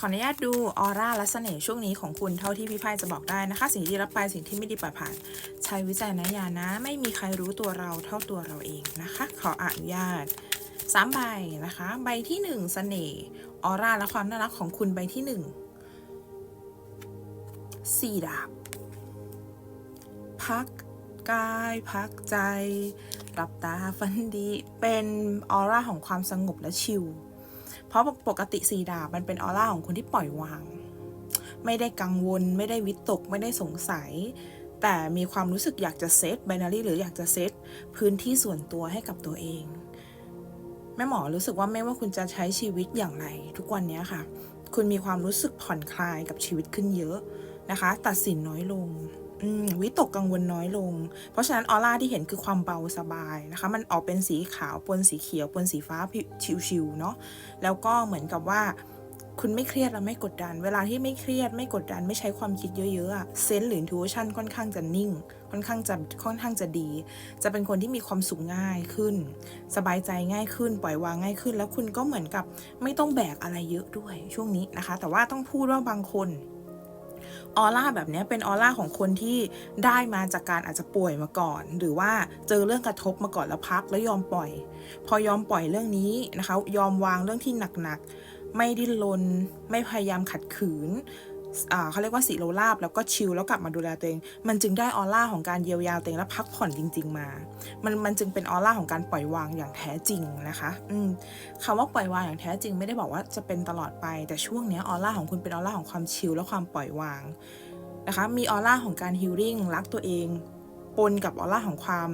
ขออนุญาตดูออร่าและเสน่ห์ช่วงนี้ของคุณเท่าที่พี่ไพ่จะบอกได้นะคะ สิ่งที่รับไปสิ่งที่ไม่ดีปล่อยผ่าน ใช้วิจารณญานะ ไม่มีใครรู้ตัวเราเท่าตัวเราเองนะคะ ขออนุญาตสามใบนะคะ ใบที่หนึ่งเสน่ห์ออร่าและความน่ารักของคุณใบที่หนึ่งสี่ดาบ พักกายพักใจหลับตาฝันดี เป็นออร่าของความสงบและชิล เพราะปกติสีดาบมันเป็นออร่าของคนที่ปล่อยวาง ไม่ได้กังวล ไม่ได้วิตก ไม่ได้สงสัย แต่มีความรู้สึกอยากจะเซตไบนารี่หรืออยากจะเซตพื้นที่ส่วนตัวให้กับตัวเองแม่หมอรู้สึกว่าไม่ว่าคุณจะใช้ชีวิตอย่างไร ทุกวันนี้ค่ะ คุณมีความรู้สึกผ่อนคลายกับชีวิตขึ้นเยอะนะคะ ตัดสินน้อยลง วิตกกังวลน้อยลง เพราะฉะนั้นออร่าที่เห็นคือความเบาสบายนะคะ มันออกเป็นสีขาวปนสีเขียวปนสีฟ้าชิวๆเนาะแล้วก็เหมือนกับว่าคุณไม่เครียดและไม่กดดัน เวลาที่ไม่เครียดไม่กดดันไม่ใช้ความคิดเยอะๆเซนส์หรือ intuition ค่อนข้างจะนิ่ง ค่อนข้างจะค่อนข้างจะดี จะเป็นคนที่มีความสุขง่ายขึ้น สบายใจง่ายขึ้น ปล่อยวางง่ายขึ้น แล้วคุณก็เหมือนกับไม่ต้องแบกอะไรเยอะด้วยช่วงนี้นะคะ แต่ว่าต้องพูดว่าบางคน ออร่าแบบนี้เป็นออร่าของคนที่ได้มาจากการอาจจะป่วยมาก่อน หรือว่าเจอเรื่องกระทบมาก่อนแล้วพักแล้วยอมปล่อย พอยอมปล่อยเรื่องนี้นะคะ ยอมวางเรื่องที่หนักๆไม่ดิ้นรนไม่พยายามขัดขืน เขาเรียกว่าสีโลราบแล้วก็ชิลแล้วกลับมาดูแลตัวเอง มันจึงได้ออร่าของการเยียวยาตัวเองและพักผ่อนจริง ๆ มา มันมันจึงเป็นออร่าของการปล่อยวางอย่างแท้จริงนะคะอืมคำว่าปล่อยวางอย่างแท้จริงไม่ได้บอกว่าจะเป็นตลอดไป แต่ช่วงนี้ออร่าของคุณเป็นออร่าของความชิลและความปล่อยวางนะคะ มีออร่าของการฮิลลิ่งรักตัวเอง ปนกับออร่าของความ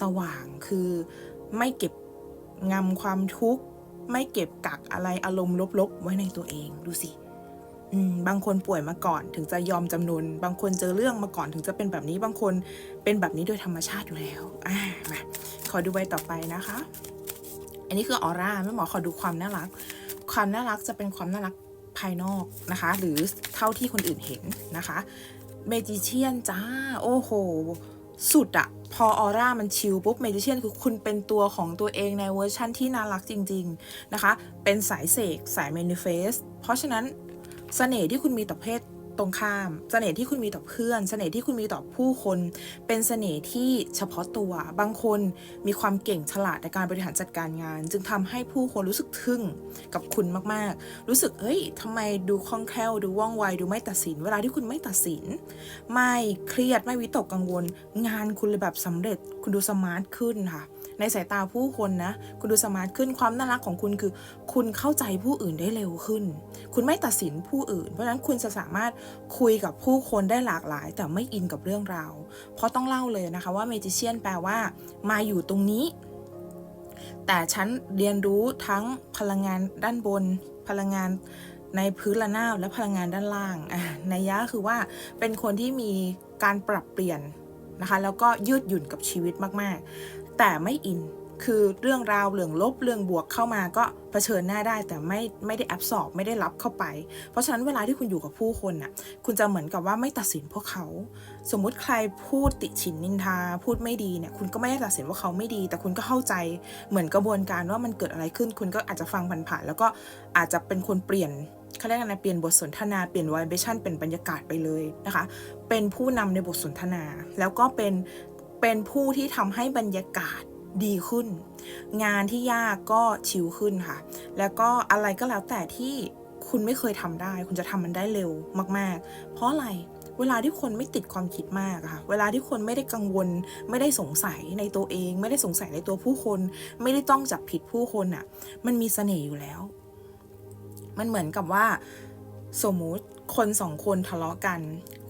สว่าง คือไม่เก็บงำความทุกข์ ไม่เก็บกักอะไรอารมณ์ลบๆ ไว้ในตัวเอง ดูสิ บางคนป่วยมาก่อนถึงจะยอมจำนนบางคนเจอเรื่องมาก่อนถึงจะเป็นแบบนี้บางคนเป็นแบบนี้โดยธรรมชาติอยู่แล้วอ่ามาขอดูใบต่อไปนะคะ อันนี้คือออร่าแม่หมอขอดูความน่ารัก ความน่ารักจะเป็นความน่ารักภายนอกนะคะ หรือเท่าที่คนอื่นเห็นนะคะเมจิเชียนจ้า โอ้โห สุดอะพอออร่ามันชิลปุ๊บเมจิเชียนคือคุณเป็นตัวของตัวเองในเวอร์ชั่นที่น่ารักจริง ๆ นะคะ เป็นสายเสก สาย manifest เพราะฉะนั้น เสน่ห์ที่คุณมีต่อเพศตรงข้าม เสน่ห์ที่คุณมีต่อเพื่อน เสน่ห์ที่คุณมีต่อผู้คน เป็นเสน่ห์ที่เฉพาะตัว บางคนมีความเก่งฉลาดในการบริหารจัดการงาน จึงทำให้ผู้คนรู้สึกทึ่งกับคุณมากๆ รู้สึกเฮ้ยทำไมดูคล่องแคล่ว ดูว่องไว ดูไม่ตัดสิน เวลาที่คุณไม่ตัดสิน ไม่เครียด ไม่วิตกกังวล งานคุณเลยแบบสำเร็จ คุณดูสมาร์ทขึ้นค่ะ ในสายตาผู้คนนะ คุณดูสมาร์ทขึ้นความน่ารักของคุณคือ คุณเข้าใจผู้อื่นได้เร็วขึ้น คุณไม่ตัดสินผู้อื่น เพราะฉะนั้นคุณจะสามารถคุยกับผู้คนได้หลากหลาย แต่ไม่อินกับเรื่องราว เพราะต้องเล่าเลยนะคะว่าเมจิเชียนแปลว่า มาอยู่ตรงนี้ แต่ฉันเรียนรู้ทั้งพลังงานด้านบน พลังงานในพื้นระนาบและพลังงานด้านล่างอะในยะคือว่าเป็นคนที่มีการปรับเปลี่ยนนะคะ แล้วก็ยืดหยุ่นกับชีวิตมาก ๆ แต่ไม่อิน คือเรื่องราวเรื่องลบเรื่องบวกเข้ามาก็เผชิญหน้าได้แต่ไม่ไม่ได้แอบสอบไม่ได้รับเข้าไป เพราะฉะนั้นเวลาที่คุณอยู่กับผู้คนน่ะ คุณจะเหมือนกับว่าไม่ตัดสินพวกเขา สมมุติใครพูดติฉินนินทา พูดไม่ดีเนี่ย คุณก็ไม่ได้ตัดสินว่าเขาไม่ดี แต่คุณก็เข้าใจเหมือนกระบวนการว่ามันเกิดอะไรขึ้น คุณก็อาจจะฟังผ่านๆแล้วก็อาจจะเป็นคนเปลี่ยนเขาเรียกอะไรเปลี่ยนบทสนทนาเปลี่ยนไวเบชั่นเป็นบรรยากาศไปเลยนะคะ เป็นผู้นำในบทสนทนา แล้วก็เป็น เป็นผู้ที่ทำให้บรรยากาศดีขึ้น งานที่ยากก็ชิลขึ้นค่ะ แล้วก็อะไรก็แล้วแต่ที่คุณไม่เคยทำได้ คุณจะทำมันได้เร็วมาก ๆ เพราะอะไรเวลาที่คนไม่ติดความคิดมากค่ะ เวลาที่คนไม่ได้กังวล ไม่ได้สงสัยในตัวเอง ไม่ได้สงสัยในตัวผู้คน ไม่ได้ต้องจับผิดผู้คนอะมันมีเสน่ห์อยู่แล้ว มันเหมือนกับว่า สมมุติคนสองคนทะเลาะกัน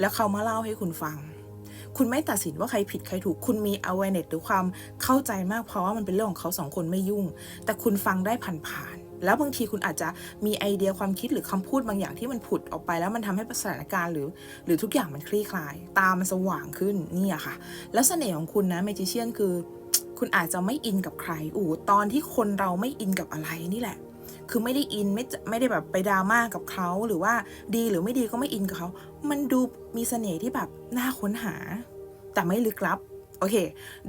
แล้วเขามาเล่าให้คุณฟัง คุณไม่ตัดสินว่าใครผิดใครถูก คุณมี awareness หรือความเข้าใจมากเพราะว่ามันเป็นเรื่องของเขาสองคนไม่ยุ่ง แต่คุณฟังได้ผ่านๆแล้วบางทีคุณอาจจะมีไอเดียความคิดหรือคำพูดบางอย่างที่มันผุดออกไป แล้วมันทำให้สถานการณ์หรือ หรือทุกอย่างมันคลี่คลาย ตามันสว่างขึ้นนี่อะค่ะ แล้วเสน่ห์ของคุณนะเมจิเชียนคือ คุณอาจจะไม่อินกับใครอู๋ตอนที่คนเราไม่อินกับอะไรนี่แหละ คือไม่ได้อินไม่จะไม่ได้แบบไปดราม่ากับเขาหรือว่าดีหรือไม่ดีก็ไม่อินกับเขา มันดูมีเสน่ห์ที่แบบน่าค้นหา แต่ไม่ลึกลับโอเค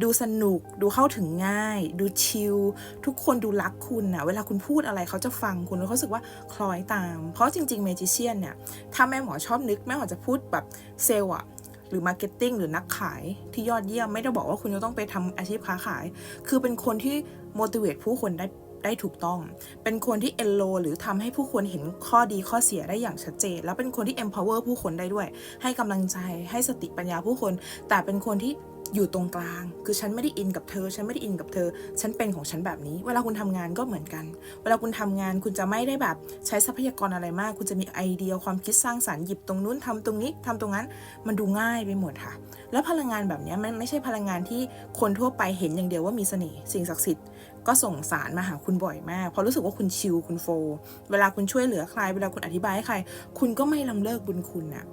ดูสนุก ดูเข้าถึงง่าย ดูชิล ทุกคนดูรักคุณอะเวลาคุณพูดอะไรเขาจะฟังคุณแล้วเขาสึกว่าคล้อยตาม เพราะจริงๆเมจิเชียนเนี่ย ถ้าแม่หมอชอบนึก แม่หมอจะพูดแบบเซลล์อะหรือมาร์เก็ตติ้งหรือนักขายที่ยอดเยี่ยม ไม่ได้บอกว่าคุณจะต้องไปทำอาชีพค้าขาย คือเป็นคนที่ motivate ผู้คนได้ ได้ถูกต้อง เป็นคนที่ enroll หรือทำให้ผู้คนเห็นข้อดีข้อเสียได้อย่างชัดเจน แล้วเป็นคนที่ empower ผู้คนได้ด้วย ให้กำลังใจให้สติปัญญาผู้คน แต่เป็นคนที่ อยู่ตรงกลาง คือฉันไม่ได้อินกับเธอ ฉันไม่ได้อินกับเธอ ฉันเป็นของฉันแบบนี้ เวลาคุณทำงานก็เหมือนกัน เวลาคุณทำงานคุณจะไม่ได้แบบใช้ทรัพยากรอะไรมาก คุณจะมีไอเดียความคิดสร้างสรรค์หยิบตรงนู้นทำตรงนี้ทำตรงนั้น มันดูง่ายไปหมดค่ะ แล้วพลังงานแบบนี้มันไม่ใช่พลังงานที่คนทั่วไปเห็นอย่างเดียวว่ามีเสน่ห์ สิ่งศักดิ์สิทธิ์ก็ส่งสารมาหาคุณบ่อยมาก เพราะรู้สึกว่าคุณชิลคุณโฟ เวลาคุณช่วยเหลือใคร เวลาคุณอธิบายให้ใคร คุณก็ไม่ลำเลิกบุญคุณน่ะ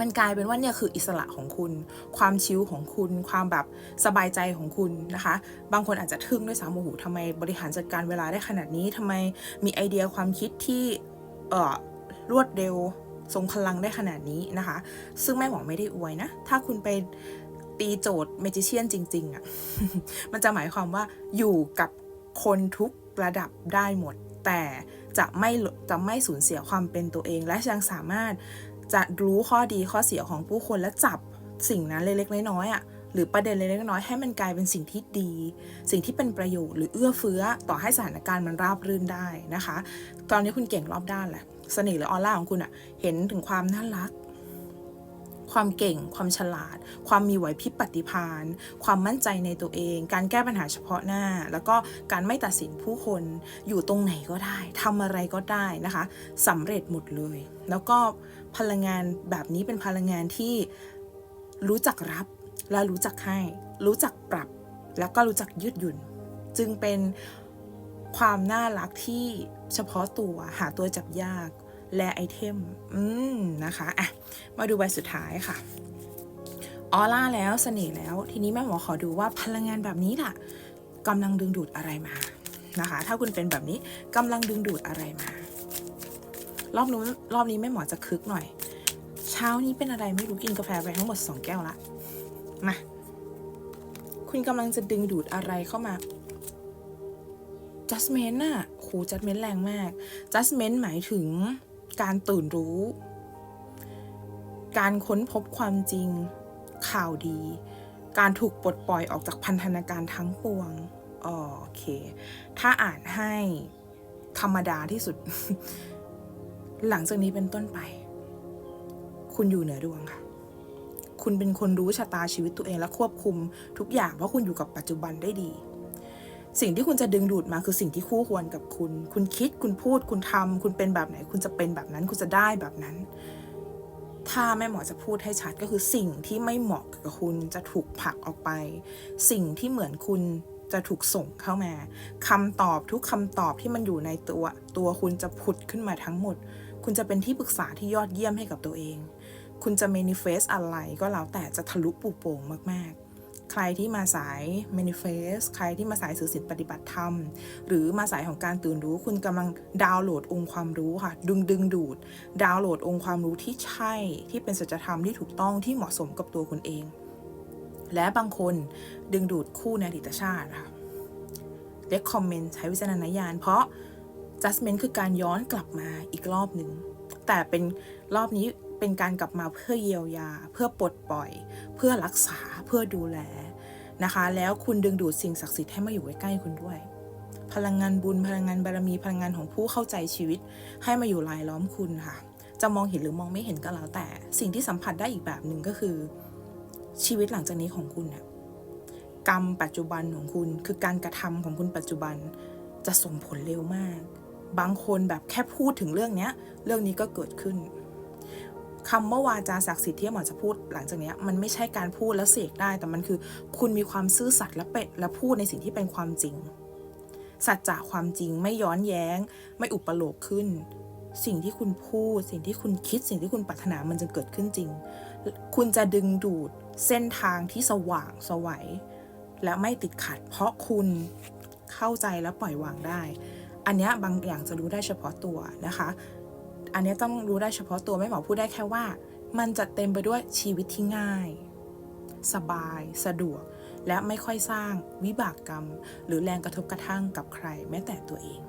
มันกลายเป็นว่าเนี่ยคืออิสระของคุณ ความชิลของคุณ ความแบบสบายใจของคุณนะคะ บางคนอาจจะทึ่งด้วยซ้ำโอ้โหทำไมบริหารจัดการเวลาได้ขนาดนี้ทำไมมีไอเดียความคิดที่เออรวดเร็วทรงพลังได้ขนาดนี้นะคะ ซึ่งแม่หวังไม่ได้อวยนะ ถ้าคุณไปตีโจทย์เมจิเชียนจริง ๆอะ่ะ มันจะหมายความว่าอยู่กับคนทุกระดับได้หมด แต่จะไม่จะไม่สูญเสียความเป็นตัวเอง และยังสามารถ จะรู้ข้อดีข้อเสียของผู้คนและจับสิ่งนั้นเล็กๆน้อยๆอะหรือประเด็นเล็กๆน้อยๆให้มันกลายเป็นสิ่งที่ดี สิ่งที่เป็นประโยชน์หรือเอื้อเฟื้อต่อให้สถานการณ์มันราบรื่นได้นะคะ ตอนนี้คุณเก่งรอบด้านแหละเสน่ห์หรือออร่าของคุณอะเห็นถึงความน่ารัก ความเก่ง ความฉลาด ความมีไหวพริบปฏิภาณความมั่นใจในตัวเอง การแก้ปัญหาเฉพาะหน้า แล้วก็การไม่ตัดสินผู้คนอยู่ตรงไหนก็ได้ทำอะไรก็ได้นะคะสำเร็จหมดเลย แล้วก็ พลังงานแบบนี้เป็นพลังงานที่รู้จักรับและรู้จักให้ รู้จักปรับ แล้วก็รู้จักยืดหยุ่น จึงเป็นความน่ารักที่เฉพาะตัวหาตัวจับยากและไอเทม อืม นะคะอะมาดูใบสุดท้ายค่ะ ออร่าแล้วเสน่ห์แล้ว ทีนี้แม่หมอขอดูว่าพลังงานแบบนี้ล่ะกำลังดึงดูดอะไรมานะคะ ถ้าคุณเป็นแบบนี้กำลังดึงดูดอะไรมา รอบนู้นรอบนี้แม่หมอจะคึกหน่อย เช้านี้เป็นอะไรไม่รู้กินกาแฟไปทั้งหมดสองแก้วละมาคุณกำลังจะดึงดูดอะไรเข้ามา judgment น่ะโห judgment แรงมาก judgment หมายถึงการตื่นรู้ การค้นพบความจริง ข่าวดี การถูกปลดปล่อยออกจากพันธนาการทั้งปวง โอเค ถ้าอ่านให้ธรรมดาที่สุด หลังจากนี้เป็นต้นไป คุณอยู่เหนือดวงค่ะ คุณเป็นคนรู้ชะตาชีวิตตัวเองและควบคุมทุกอย่างเพราะคุณอยู่กับปัจจุบันได้ดี สิ่งที่คุณจะดึงดูดมาคือสิ่งที่คู่ควรกับคุณ คุณคิดคุณพูด คุณทำคุณเป็นแบบไหน คุณจะเป็นแบบนั้น คุณจะได้แบบนั้น ถ้าแม่หมอจะพูดให้ชัดก็คือสิ่งที่ไม่เหมาะกับคุณจะถูกผลักออกไป สิ่งที่เหมือนคุณจะถูกส่งเข้ามาคำตอบทุกคำตอบที่มันอยู่ในตัว ตัวคุณจะผุดขึ้นมาทั้งหมด คุณจะเป็นที่ปรึกษาที่ยอดเยี่ยมให้กับตัวเอง คุณจะ manifest อะไรก็แล้วแต่จะทะลุปูโป่งมาก ๆ ใครที่มาสาย manifest ใครที่มาสายสื่อสินปฏิบัติธรรม หรือมาสายของการตื่นรู้ คุณกำลังดาวน์โหลดองค์ความรู้ค่ะ ดึงดึงดูด ดาวน์โหลดองค์ความรู้ที่ใช่ ที่เป็นสัจธรรมที่ถูกต้องที่เหมาะสมกับตัวคุณเอง และบางคนดึงดูดคู่ในอดีตชาติค่ะเรียกคอมเมนต์ใช้วิจารณญาณเพราะ judgment คือการย้อนกลับมาอีกรอบหนึ่ง แต่เป็นรอบนี้เป็นการกลับมาเพื่อเยียวยา เพื่อปลดปล่อย เพื่อรักษาเพื่อดูแลนะคะ แล้วคุณดึงดูดสิ่งศักดิ์สิทธิ์ให้มาอยู่ใกล้คุณด้วย พลังงานบุญพลังงานบารมีพลังงานของผู้เข้าใจชีวิต ให้มาอยู่รายล้อมคุณค่ะ จะมองเห็นหรือมองไม่เห็นก็แล้วแต่ สิ่งที่สัมผัสได้อีกแบบหนึ่งก็คือ ชีวิตหลังจากนี้ของคุณเนี่ยกรรมปัจจุบันของคุณคือการกระทำของคุณปัจจุบันจะส่งผลเร็วมาก บางคนแบบแค่พูดถึงเรื่องเนี้ย เรื่องนี้ก็เกิดขึ้นคำว่าวาจาศักดิ์สิทธิ์ที่หมอจะพูดหลังจากนี้มันไม่ใช่การพูดแล้วเสกได้ แต่มันคือคุณมีความซื่อสัตย์และเป็ดและพูดในสิ่งที่เป็นความจริง สัจจะความจริงไม่ย้อนแย้ง ไม่อุปโลกขึ้น สิ่งที่คุณพูด สิ่งที่คุณคิด สิ่งที่คุณปรารถนามันจะเกิดขึ้นจริง คุณจะดึงดูดเส้นทางที่สว่างสวัยและไม่ติดขัด เพราะคุณเข้าใจและปล่อยวางได้ อันนี้บางอย่างจะรู้ได้เฉพาะตัวนะคะ อันนี้ต้องรู้ได้เฉพาะตัวไม่หมอพูดได้แค่ว่า มันจะเต็มไปด้วยชีวิตที่ง่าย สบาย สะดวก และไม่ค่อยสร้างวิบากกรรม หรือแรงกระทบกระทั่งกับใครแม้แต่ตัวเอง